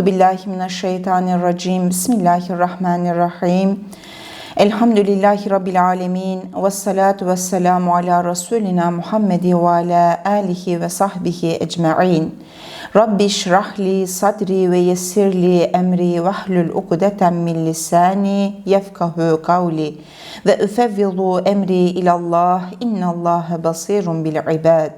Euzu billahi mineşşeytanirracim. Bismillahirrahmanirrahim. Elhamdülillahi Rabbil alemin. Ve salatu ve selamu ala Resulina Muhammedi ve ala alihi ve sahbihi ecma'in. Rabbi şrahli sadri ve yessirli emri vahlul ukdeten min lisani yefkahu kavli ve üfevvidu emri ilallah innallaha basirun bil ibad.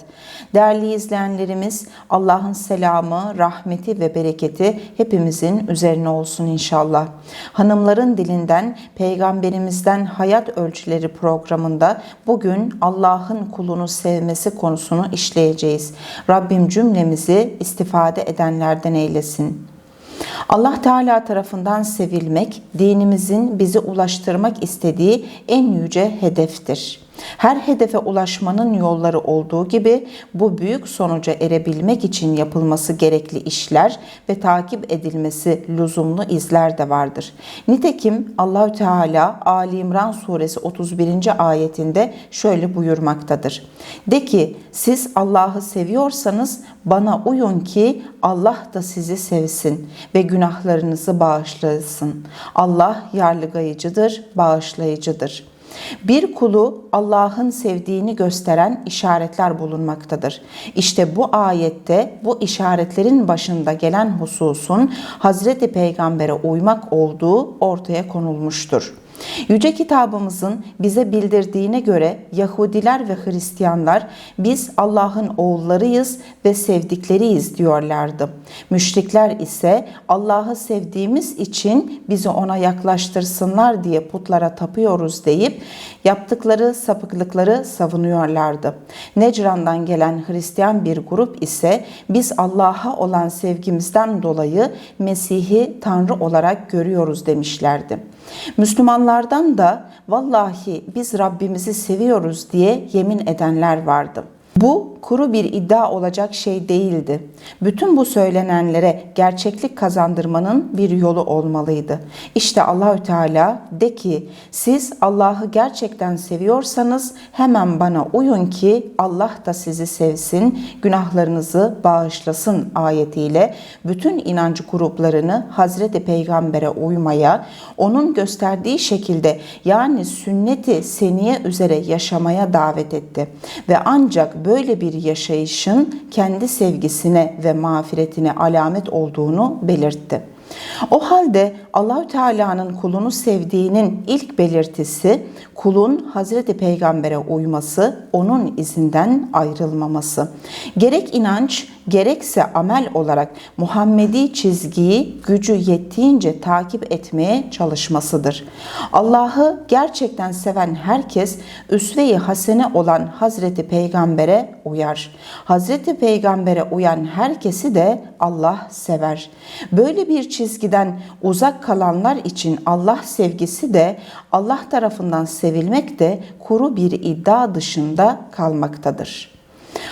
Değerli izleyenlerimiz Allah'ın selamı, rahmeti ve bereketi hepimizin üzerine olsun inşallah. Hanımların dilinden Peygamberimizden hayat ölçüleri programında bugün Allah'ın kulunu sevmesi konusunu işleyeceğiz. Rabbim cümlemizi istifade edenlerden eylesin. Allah Teala tarafından sevilmek, dinimizin bizi ulaştırmak istediği en yüce hedeftir. Her hedefe ulaşmanın yolları olduğu gibi bu büyük sonuca erebilmek için yapılması gerekli işler ve takip edilmesi lüzumlu izler de vardır. Nitekim Allahü Teala Ali İmran suresi 31. ayetinde şöyle buyurmaktadır. De ki siz Allah'ı seviyorsanız bana uyun ki Allah da sizi sevsin ve günahlarınızı bağışlasın. Allah yarlıgayıcıdır, bağışlayıcıdır.'' Bir kulu Allah'ın sevdiğini gösteren işaretler bulunmaktadır. İşte bu ayette bu işaretlerin başında gelen hususun Hazreti Peygamber'e uymak olduğu ortaya konulmuştur. Yüce kitabımızın bize bildirdiğine göre Yahudiler ve Hristiyanlar biz Allah'ın oğullarıyız ve sevdikleriyiz diyorlardı. Müşrikler ise Allah'ı sevdiğimiz için bizi ona yaklaştırsınlar diye putlara tapıyoruz deyip yaptıkları sapıklıkları savunuyorlardı. Necran'dan gelen Hristiyan bir grup ise biz Allah'a olan sevgimizden dolayı Mesih'i Tanrı olarak görüyoruz demişlerdi. Müslümanlardan da vallahi biz Rabbimizi seviyoruz diye yemin edenler vardı. Bu kuru bir iddia olacak şey değildi. Bütün bu söylenenlere gerçeklik kazandırmanın bir yolu olmalıydı. İşte Allahü Teala de ki siz Allah'ı gerçekten seviyorsanız hemen bana uyun ki Allah da sizi sevsin, günahlarınızı bağışlasın ayetiyle bütün inancı gruplarını Hazreti Peygamber'e uymaya, onun gösterdiği şekilde yani sünneti seniye üzere yaşamaya davet etti. Ve ancak böyle bir yaşayışın kendi sevgisine ve mağfiretine alamet olduğunu belirtti. O halde Allahü Teala'nın kulunu sevdiğinin ilk belirtisi kulun Hazreti Peygamber'e uyması, onun izinden ayrılmaması. Gerek inanç gerekse amel olarak Muhammedi çizgiyi gücü yettiğince takip etmeye çalışmasıdır. Allah'ı gerçekten seven herkes üsve-i hasene olan Hazreti Peygamber'e uyar. Hazreti Peygamber'e uyan herkesi de Allah sever. Böyle bir çizgiden uzak kalanlar için Allah sevgisi de Allah tarafından sevilmek de kuru bir iddia dışında kalmaktadır.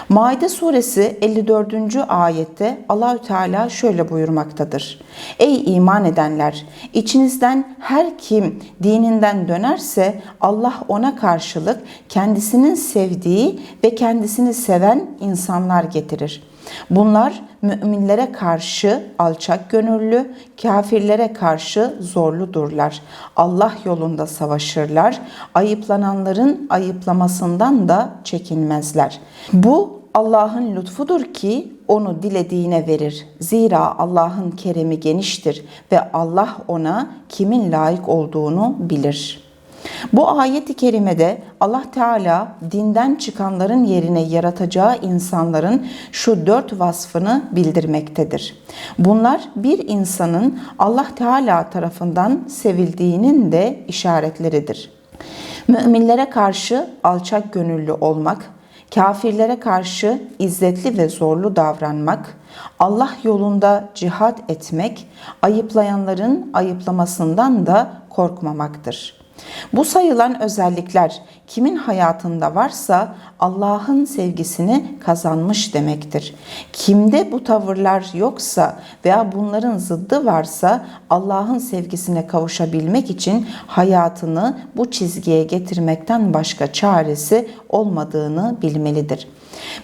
Maide suresi 54. ayette Allahü Teala şöyle buyurmaktadır. Ey iman edenler! içinizden her kim dininden dönerse Allah ona karşılık kendisinin sevdiği ve kendisini seven insanlar getirir. Bunlar müminlere karşı alçak gönüllü, kafirlere karşı zorludurlar. Allah yolunda savaşırlar, ayıplananların ayıplamasından da çekinmezler. Bu Allah'ın lütfudur ki onu dilediğine verir. Zira Allah'ın keremi geniştir ve Allah ona kimin layık olduğunu bilir.'' Bu ayet-i kerimede Allah Teala dinden çıkanların yerine yaratacağı insanların şu dört vasfını bildirmektedir. Bunlar bir insanın Allah Teala tarafından sevildiğinin de işaretleridir. Müminlere karşı alçak gönüllü olmak, kafirlere karşı izzetli ve zorlu davranmak, Allah yolunda cihat etmek, ayıplayanların ayıplamasından da korkmamaktır.'' Bu sayılan özellikler kimin hayatında varsa Allah'ın sevgisini kazanmış demektir. Kimde bu tavırlar yoksa veya bunların zıddı varsa Allah'ın sevgisine kavuşabilmek için hayatını bu çizgiye getirmekten başka çaresi olmadığını bilmelidir.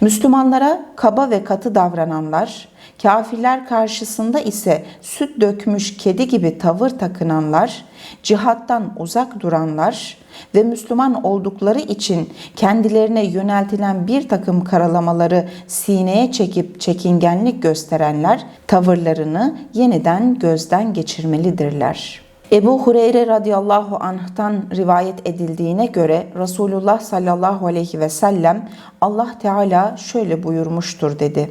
Müslümanlara kaba ve katı davrananlar, Kafirler karşısında ise süt dökmüş kedi gibi tavır takınanlar, cihattan uzak duranlar ve Müslüman oldukları için kendilerine yöneltilen bir takım karalamaları sineye çekip çekingenlik gösterenler tavırlarını yeniden gözden geçirmelidirler.'' Ebu Hureyre radıyallahu anh'tan rivayet edildiğine göre Resulullah sallallahu aleyhi ve sellem Allah Teala şöyle buyurmuştur dedi.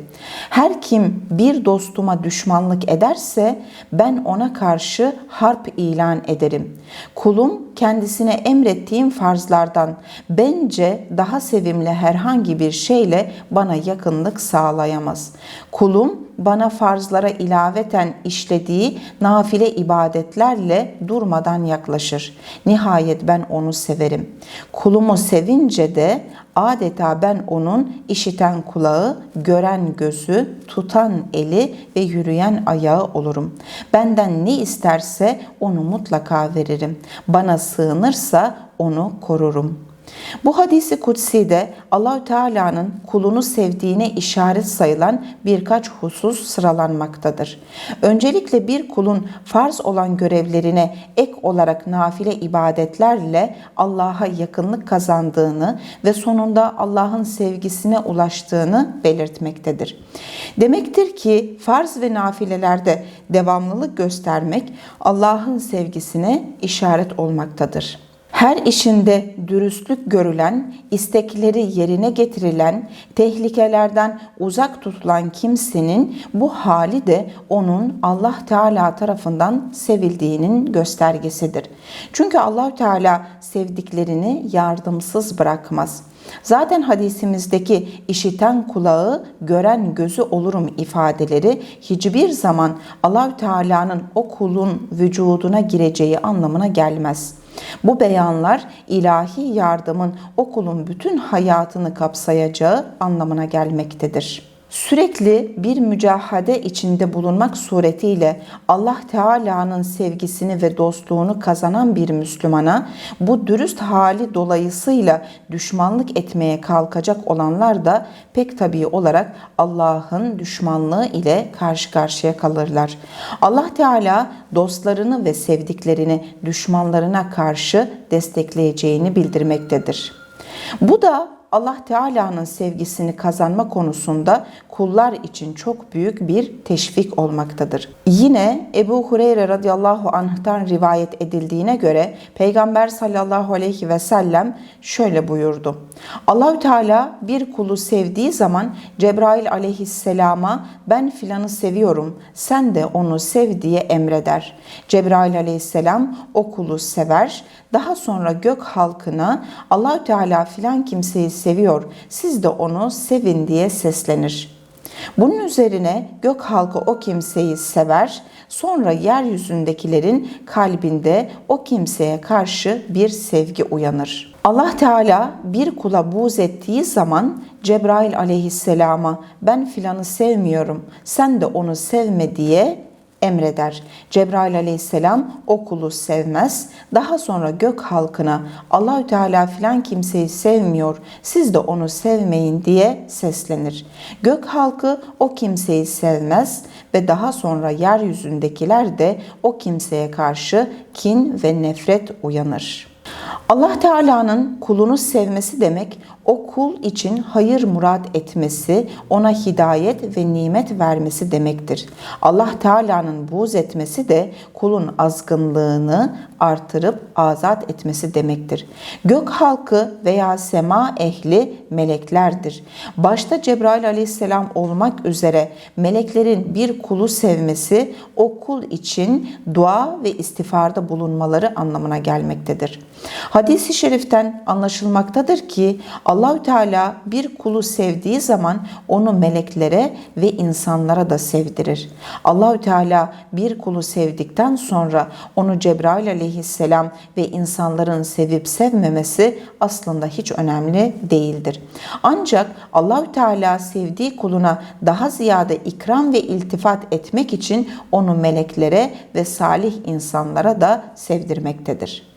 Her kim bir dostuma düşmanlık ederse ben ona karşı harp ilan ederim. Kulum kendisine emrettiğim farzlardan bence daha sevimli herhangi bir şeyle bana yakınlık sağlayamaz. Kulum bana farzlara ilaveten işlediği nafile ibadetlerle durmadan yaklaşır. Nihayet ben onu severim. Kulumu sevince de adeta ben onun işiten kulağı, gören gözü, tutan eli ve yürüyen ayağı olurum. Benden ne isterse onu mutlaka veririm. Bana sığınırsa onu korurum.'' Bu hadisi kutsi de Allahü Teala'nın kulunu sevdiğine işaret sayılan birkaç husus sıralanmaktadır. Öncelikle bir kulun farz olan görevlerine ek olarak nafile ibadetlerle Allah'a yakınlık kazandığını ve sonunda Allah'ın sevgisine ulaştığını belirtmektedir. Demektir ki farz ve nafilelerde devamlılık göstermek Allah'ın sevgisine işaret olmaktadır her işinde dürüstlük görülen, istekleri yerine getirilen, tehlikelerden uzak tutulan kimsenin bu hali de onun Allah Teala tarafından sevildiğinin göstergesidir. Çünkü Allah Teala sevdiklerini yardımsız bırakmaz. Zaten hadisimizdeki işiten kulağı, gören gözü olurum ifadeleri hiçbir zaman Allahü Teala'nın o kulun vücuduna gireceği anlamına gelmez. Bu beyanlar ilahi yardımın okulun bütün hayatını kapsayacağı anlamına gelmektedir sürekli bir mücahade içinde bulunmak suretiyle Allah Teala'nın sevgisini ve dostluğunu kazanan bir Müslümana bu dürüst hali dolayısıyla düşmanlık etmeye kalkacak olanlar da pek tabii olarak Allah'ın düşmanlığı ile karşı karşıya kalırlar. Allah Teala dostlarını ve sevdiklerini düşmanlarına karşı destekleyeceğini bildirmektedir. Bu da Allah Teala'nın sevgisini kazanma konusunda kullar için çok büyük bir teşvik olmaktadır. Yine Ebu Hureyre radıyallahu anh'tan rivayet edildiğine göre Peygamber sallallahu aleyhi ve sellem şöyle buyurdu. Allahü Teala bir kulu sevdiği zaman Cebrail aleyhisselama ben filanı seviyorum sen de onu sev diye emreder. Cebrail aleyhisselam o kulu sever. Daha sonra gök halkına Allahü Teala filan kimseyi seviyor siz de onu sevin diye seslenir. Bunun üzerine gök halkı o kimseyi sever, sonra yeryüzündekilerin kalbinde o kimseye karşı bir sevgi uyanır. Allah Teala bir kula buğz ettiği zaman Cebrail aleyhisselama ben filanı sevmiyorum sen de onu sevme diye emreder. Cebrail aleyhisselam o kulu sevmez. Daha sonra gök halkına Allahü Teala filan kimseyi sevmiyor. Siz de onu sevmeyin diye seslenir. Gök halkı o kimseyi sevmez ve daha sonra yeryüzündekiler de o kimseye karşı kin ve nefret uyanır. Allah Teala'nın kulunu sevmesi demek o kul için hayır murat etmesi, ona hidayet ve nimet vermesi demektir. Allah Teala'nın buğz etmesi de kulun azgınlığını artırıp azat etmesi demektir. Gök halkı veya sema ehli meleklerdir. Başta Cebrail aleyhisselam olmak üzere meleklerin bir kulu sevmesi o kul için dua ve istifarda bulunmaları anlamına gelmektedir. Hadis-i şeriften anlaşılmaktadır ki Allahü Teala bir kulu sevdiği zaman onu meleklere ve insanlara da sevdirir. Allahü Teala bir kulu sevdikten sonra onu Cebrail aleyhisselam ve insanların sevip sevmemesi aslında hiç önemli değildir. Ancak Allahü Teala sevdiği kuluna daha ziyade ikram ve iltifat etmek için onu meleklere ve salih insanlara da sevdirmektedir.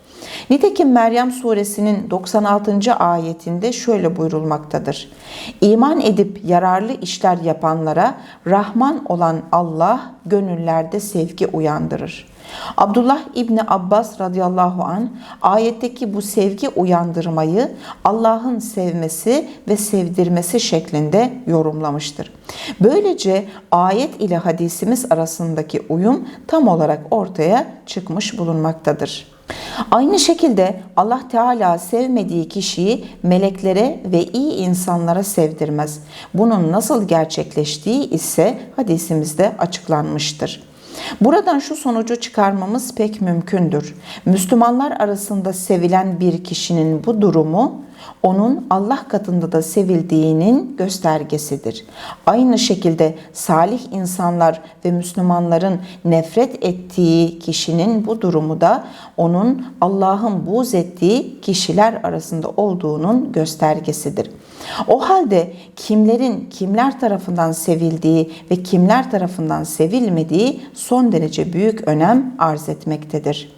Nitekim Meryem suresinin 96. ayetinde şöyle buyurulmaktadır. İman edip yararlı işler yapanlara Rahman olan Allah gönüllerde sevgi uyandırır. Abdullah İbni Abbas radıyallahu an ayetteki bu sevgi uyandırmayı Allah'ın sevmesi ve sevdirmesi şeklinde yorumlamıştır. Böylece ayet ile hadisimiz arasındaki uyum tam olarak ortaya çıkmış bulunmaktadır. Aynı şekilde Allah Teala sevmediği kişiyi meleklere ve iyi insanlara sevdirmez. Bunun nasıl gerçekleştiği ise hadisimizde açıklanmıştır. Buradan şu sonucu çıkarmamız pek mümkündür. Müslümanlar arasında sevilen bir kişinin bu durumu onun Allah katında da sevildiğinin göstergesidir. Aynı şekilde salih insanlar ve Müslümanların nefret ettiği kişinin bu durumu da onun Allah'ın buğz ettiği kişiler arasında olduğunun göstergesidir. O halde kimlerin kimler tarafından sevildiği ve kimler tarafından sevilmediği son derece büyük önem arz etmektedir.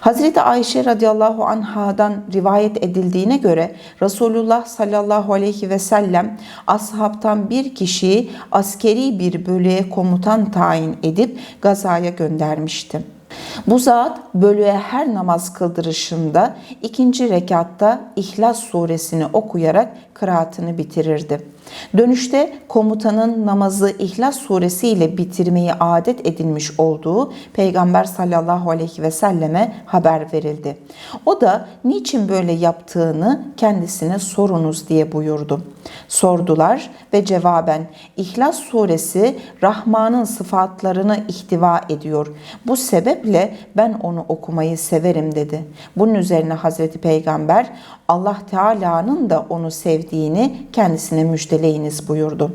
Hazreti Ayşe radıyallahu anhadan rivayet edildiğine göre Resulullah sallallahu aleyhi ve sellem ashabtan bir kişiyi askeri bir bölüğe komutan tayin edip gazaya göndermişti. Bu zat bölüğe her namaz kıldırışında ikinci rekatta İhlas suresini okuyarak kıraatını bitirirdi. Dönüşte komutanın namazı İhlas suresi ile bitirmeyi adet edilmiş olduğu Peygamber sallallahu aleyhi ve selleme haber verildi. O da niçin böyle yaptığını kendisine sorunuz diye buyurdu. Sordular ve cevaben İhlas suresi Rahman'ın sıfatlarını ihtiva ediyor. Bu sebeple ben onu okumayı severim dedi. Bunun üzerine Hazreti Peygamber Allah Teala'nın da onu sevdiğini kendisine müjdeleyiniz buyurdu.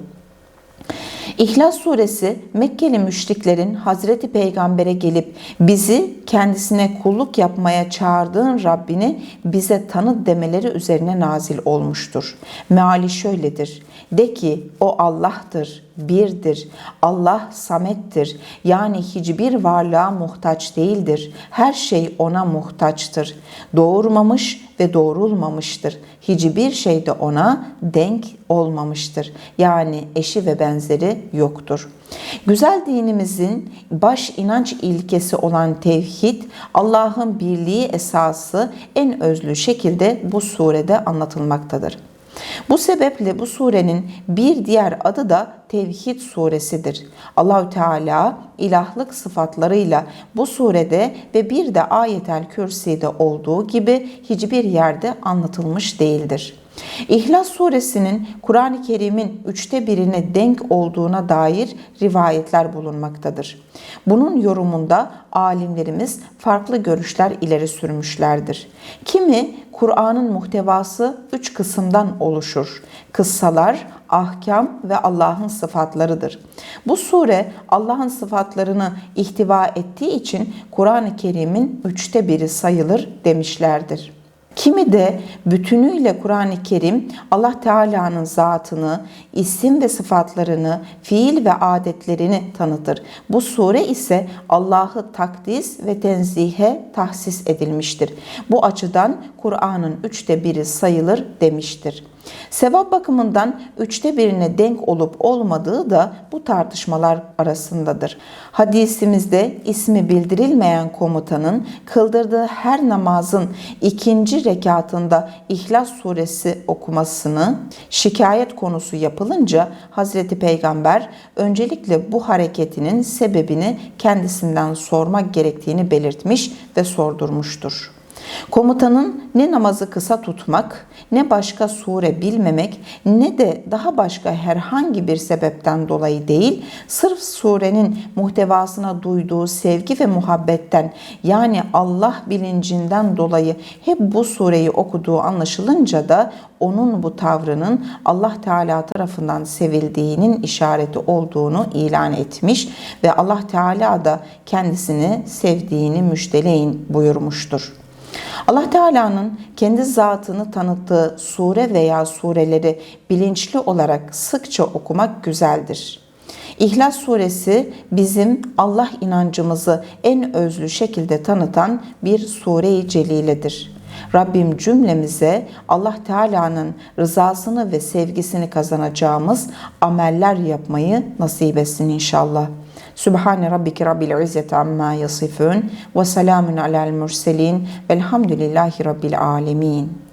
İhlas suresi Mekkeli müşriklerin Hazreti Peygamber'e gelip bizi kendisine kulluk yapmaya çağırdığın Rabbini bize tanıt demeleri üzerine nazil olmuştur. Meali şöyledir. De ki o Allah'tır, birdir. Allah samettir. Yani hiçbir varlığa muhtaç değildir. Her şey ona muhtaçtır. Doğurmamış ve doğrulmamıştır. Hiçbir şey de ona denk olmamıştır. Yani eşi ve benzeri yoktur. Güzel dinimizin baş inanç ilkesi olan tevhid, Allah'ın birliği esası en özlü şekilde bu surede anlatılmaktadır. Bu sebeple bu surenin bir diğer adı da Tevhid suresidir. Allahü Teala ilahlık sıfatlarıyla bu surede ve bir de ayetel kürside olduğu gibi hiçbir yerde anlatılmış değildir. İhlas suresinin Kur'an-ı Kerim'in üçte birine denk olduğuna dair rivayetler bulunmaktadır. Bunun yorumunda alimlerimiz farklı görüşler ileri sürmüşlerdir. Kimi Kur'an'ın muhtevası üç kısımdan oluşur. Kıssalar, ahkam ve Allah'ın sıfatlarıdır. Bu sure Allah'ın sıfatlarını ihtiva ettiği için Kur'an-ı Kerim'in üçte biri sayılır demişlerdir. Kimi de bütünüyle Kur'an-ı Kerim Allah Teala'nın zatını, isim ve sıfatlarını, fiil ve adetlerini tanıtır. Bu sure ise Allah'ı takdis ve tenzihe tahsis edilmiştir. Bu açıdan Kur'an'ın üçte biri sayılır demiştir. Sevap bakımından üçte birine denk olup olmadığı da bu tartışmalar arasındadır. Hadisimizde ismi bildirilmeyen komutanın kıldırdığı her namazın ikinci rekatında İhlas suresi okumasını şikayet konusu yapılınca Hazreti Peygamber öncelikle bu hareketinin sebebini kendisinden sormak gerektiğini belirtmiş ve sordurmuştur. Komutanın ne namazı kısa tutmak, ne başka sure bilmemek, ne de daha başka herhangi bir sebepten dolayı değil, sırf surenin muhtevasına duyduğu sevgi ve muhabbetten yani Allah bilincinden dolayı hep bu sureyi okuduğu anlaşılınca da onun bu tavrının Allah Teala tarafından sevildiğinin işareti olduğunu ilan etmiş ve Allah Teala da kendisini sevdiğini müjdeleyin buyurmuştur. Allah Teala'nın kendi zatını tanıttığı sure veya sureleri bilinçli olarak sıkça okumak güzeldir. İhlas suresi bizim Allah inancımızı en özlü şekilde tanıtan bir sure-i celiledir. Rabbim cümlemize Allah Teala'nın rızasını ve sevgisini kazanacağımız ameller yapmayı nasip etsin inşallah. Sübhane Rabbike Rabbil İzzeti Amma Yasifun ve selamun alel murselin velhamdülillahi Rabbil Alemin.